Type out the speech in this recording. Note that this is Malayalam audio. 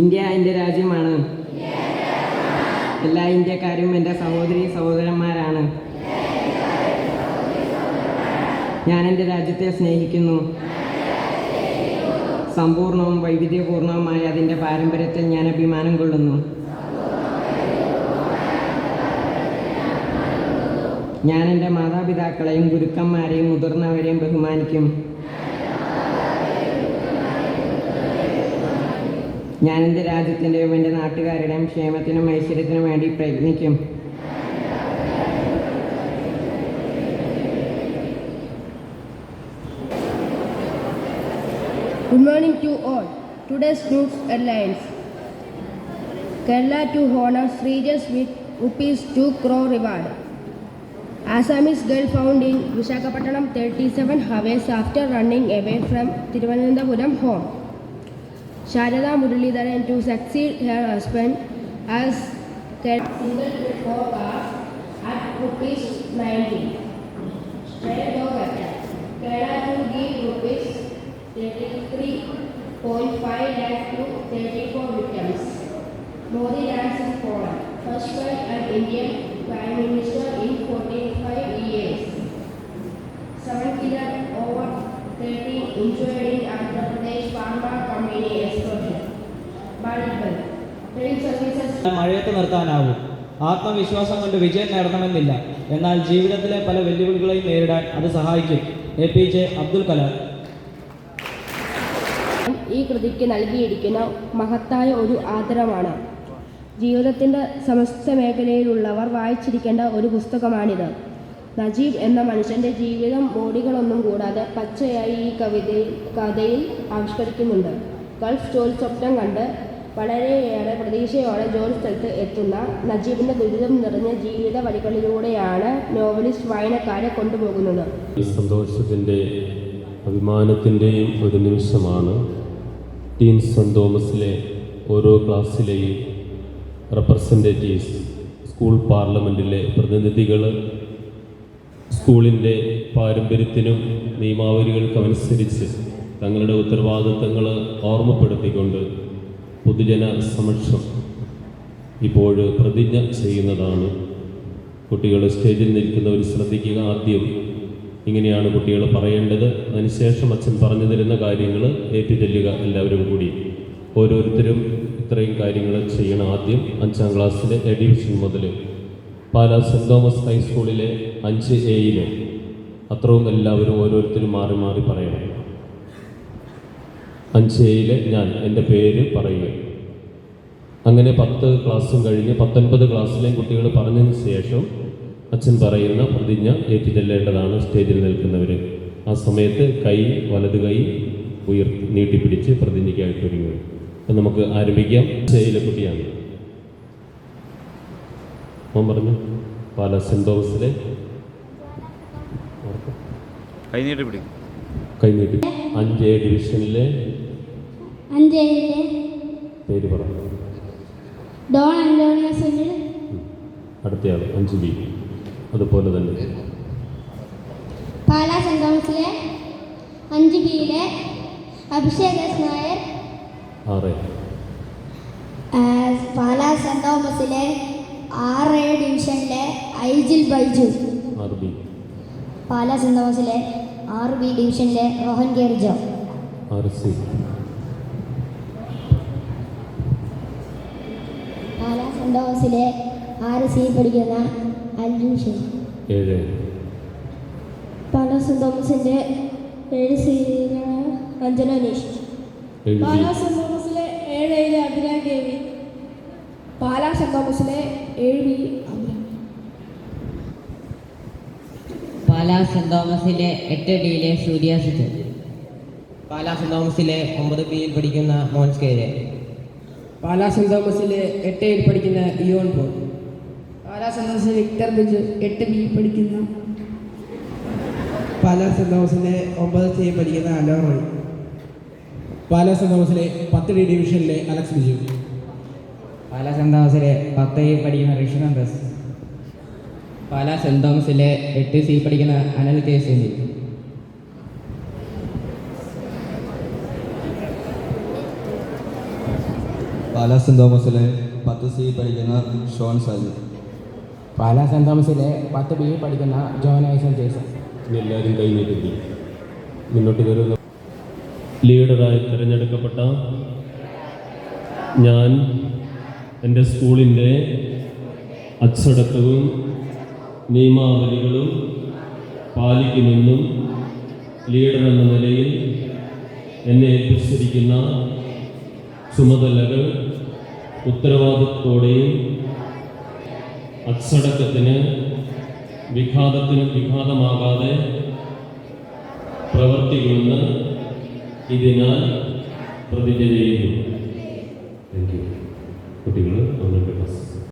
ഇന്ത്യ എന്റെ രാജ്യമാണ്. എല്ലാ ഇന്ത്യക്കാരും എന്റെ സഹോദരി സഹോദരന്മാരാണ്. ഞാൻ എന്റെ രാജ്യത്തെ സ്നേഹിക്കുന്നു. സമ്പൂർണവും വൈവിധ്യപൂർണവുമായ അതിന്റെ പാരമ്പര്യത്തിൽ ഞാൻ അഭിമാനം കൊള്ളുന്നു. ഞാൻ എന്റെ മാതാപിതാക്കളെയും ഗുരുക്കന്മാരെയും മുതിർന്നവരെയും ബഹുമാനിക്കും. ഞാൻ എന്റെ രാജ്യത്തിന്റെയും എന്റെ നാട്ടുകാരുടെയും ക്ഷേമത്തിനും ഐശ്വര്യത്തിനും വേണ്ടി പ്രയത്നിക്കും. Good morning to all today's news airlines Kerala to honour Sreejesh with rupees two crore reward Assamese girl found in Visakhapatnam thirty seven hours after running away from Thiruvananthapuram home Sharada Muralidharan to succeed her husband as single to four cars at rupees 90. Stray dog attack. Kerala to give rupees 33.5 lakh to 34 victims. Modi lands in. First time an Indian Prime Minister in 45 years. Seven killer over മഴയത്ത് നിർത്താനാവും. ആത്മവിശ്വാസം കൊണ്ട് വിജയം നേടണമെന്നില്ല. എന്നാൽ ജീവിതത്തിലെ പല വെല്ലുവിളികളെയും നേരിടാൻ അത് സഹായിക്കും. A P J Abdul Kalam. ഈ കൃതിക്ക് നൽകിയിരിക്കുന്ന മഹത്തായ ഒരു ആദരമാണ് ജീവിതത്തിന്റെ സമസ്ത മേഖലയിലുള്ളവർ വായിച്ചിരിക്കേണ്ട ഒരു പുസ്തകമാണിത്. നജീബ് എന്ന മനുഷ്യന്റെ ജീവിതം മോടികളൊന്നും കൂടാതെ പച്ചയായി ഈ കവിതയിൽ കഥയിൽ ആവിഷ്കരിക്കുന്നുണ്ട്. ഗൾഫ് ജോലി സ്വപ്നം കണ്ട് വളരെയേറെ പ്രതീക്ഷയോടെ ജോലി സ്ഥലത്ത് എത്തുന്ന നജീബിന്റെ ദുരിതം നിറഞ്ഞ ജീവിത വഴികളിലൂടെയാണ് നോവലിസ്റ്റ് വായനക്കാരെ കൊണ്ടുപോകുന്നത്. സന്തോഷത്തിന്റെ അഭിമാനത്തിന്റെയും ഒരു നിമിഷമാണ് ടീൻ സെന്റ് തോമസിലെ ഓരോ ക്ലാസ്സിലെയും റെപ്രസെന്റേറ്റീവ്സ് സ്കൂൾ പാർലമെന്റിലെ പ്രതിനിധികൾ സ്കൂളിന്റെ പാരമ്പര്യത്തിനും നിയമാവലികൾക്കനുസരിച്ച് തങ്ങളുടെ ഉത്തരവാദിത്തങ്ങൾ ഓർമ്മപ്പെടുത്തിക്കൊണ്ട് പൊതുജന സമക്ഷം ഇപ്പോൾ പ്രതിജ്ഞ ചെയ്യുന്നതാണ്. കുട്ടികൾ സ്റ്റേജിൽ നിൽക്കുന്നവർ ശ്രദ്ധിക്കുക ആദ്യം. ഇങ്ങനെയാണ് കുട്ടികൾ പറയേണ്ടത്. അതിനുശേഷം അച്ഛൻ പറഞ്ഞു തരുന്ന കാര്യങ്ങൾ ഏറ്റുചൊല്ലുക എല്ലാവരും കൂടി. ഓരോരുത്തരും ഇത്രയും കാര്യങ്ങൾ ചെയ്യണം ആദ്യം. അഞ്ചാം ക്ലാസ്സിലെ എഡിവിഷൻ ഡിവിഷൻ മുതൽ. പാലാ സെന്റ് തോമസ് ഹൈസ്കൂളിലെ അഞ്ച് എയിലെ. അത്രയും എല്ലാവരും ഓരോരുത്തരും മാറി മാറി പറയണം. അഞ്ച് എയിലെ ഞാൻ എന്റെ പേര് പറയുക. അങ്ങനെ പത്ത് ക്ലാസ്സും കഴിഞ്ഞ് പത്തൊൻപത് ക്ലാസ്സിലെയും കുട്ടികൾ പറഞ്ഞതിന് ശേഷം അച്ഛൻ പറയുന്ന പ്രതിജ്ഞ ഏറ്റുചൊല്ലേണ്ടതാണ് സ്റ്റേജിൽ നിൽക്കുന്നവർ ആ സമയത്ത് കൈ വലത് കൈ ഉയർ നീട്ടിപ്പിടിച്ച് പ്രതിജ്ഞയ്ക്കായിട്ട് ഒരുങ്ങുക. അപ്പം നമുക്ക് ആരംഭിക്കാം. സ്റ്റേജിലെ കുട്ടിയാണ്. മോൻ പറഞ്ഞു പാല സെന്റ് തോമസിലെ കൈനീട്ടി പിടിക്കും കൈ നീട്ടി. അഞ്ച് ഡിവിഷനിലെ അഞ്ചേഴിലെ പേര് പറ. ഡോൺ അന്തോണിയസിൽ അടുത്തയാൾ അഞ്ച് ബി അതുപോലെ തന്നെ. പാലാ സെന്റ് തോമസിലെ അഞ്ച് ബിയിലെ അഭിഷേക് എസ് നായർ. ആറ്. പാലാ സെന്റ് തോമസിലെ ആറ് എ ഡിവിഷനിലെ ഐജിൽ ബൈജു. ആറ് ബി. പാലാ സെന്റ് തോമസിലെ ആറ് ബി ഡിവിഷനിലെ റോഹൻ ഗേർജോ. ആറ് സി. പാലാ ആറ് സി പഠിക്കുന്ന അൽജൂഷൻ ഏഴ്. പാലാ തോമസിന്റെ ഏഴ് സി അഞ്ജന അനീഷ് ഏഴ് ബി തോമസിലെ ഏഴ് ഏഴ് അഭിരാ ദേവി പാലാസ് തോമസിലെ ഏഴ് ബി പാലാ സെന്റ് തോമസിലെ എട്ട് ഡിയിലെ സൂര്യാസിറ്റ് പാലാ സെന്റ് തോമസിലെ ഒമ്പത് ബിയിൽ പഠിക്കുന്ന മോൻസ് കെരെ പാലാ തോമസിലെ എട്ട് എയിൽ പഠിക്കുന്ന ഇയോൺ പോൾ. പാലാ തോമസിലെ വിക്ടർ ബിജു എട്ട് ബി പഠിക്കുന്ന പാലാ തോമസിലെ ഒമ്പത് സി പഠിക്കുന്ന അലോ റോയ്. പാലാ തോമസിലെ പത്ത് ഡി ഡിവിഷനിലെ അലക്സ് ബിജു. പാലാ തോമസിലെ പത്ത് എ പഠിക്കുന്ന ഋഷിനന്ദസ് പാലാ തോമസിലെ എട്ട് സി പഠിക്കുന്ന അനൽ കെ സെന്നി പാലാ സെന്റ് തോമസിലെ പത്ത് സി പഠിക്കുന്ന ഷോൺ സാജു. പാലാ സെന്റ് തോമസിലെ പത്ത് ബി പഠിക്കുന്ന ജോൺ ഐസൻ ജേസൺ. എല്ലാവരും കൈനീട്ടി. മുന്നോട്ട് വരുന്ന ലീഡറായി തിരഞ്ഞെടുക്കപ്പെട്ട ഞാൻ എന്റെ സ്കൂളിന്റെ അച്ചടക്കവും നിയമാവലികളും പാലിക്കുമെന്നും ലീഡർ എന്ന നിലയിൽ എന്നെ ഏൽപ്പിച്ചിരിക്കുന്ന ചുമതലകൾ ഉത്തരവാദിത്വത്തോടെയും അച്ചടക്കത്തിന് വിഘാതത്തിന് വിഘാതമാകാതെ പ്രവർത്തിക്കുമെന്ന് ഇതിനാൽ പ്രതിജ്ഞ ചെയ്യുന്നു. കുട്ടികൾ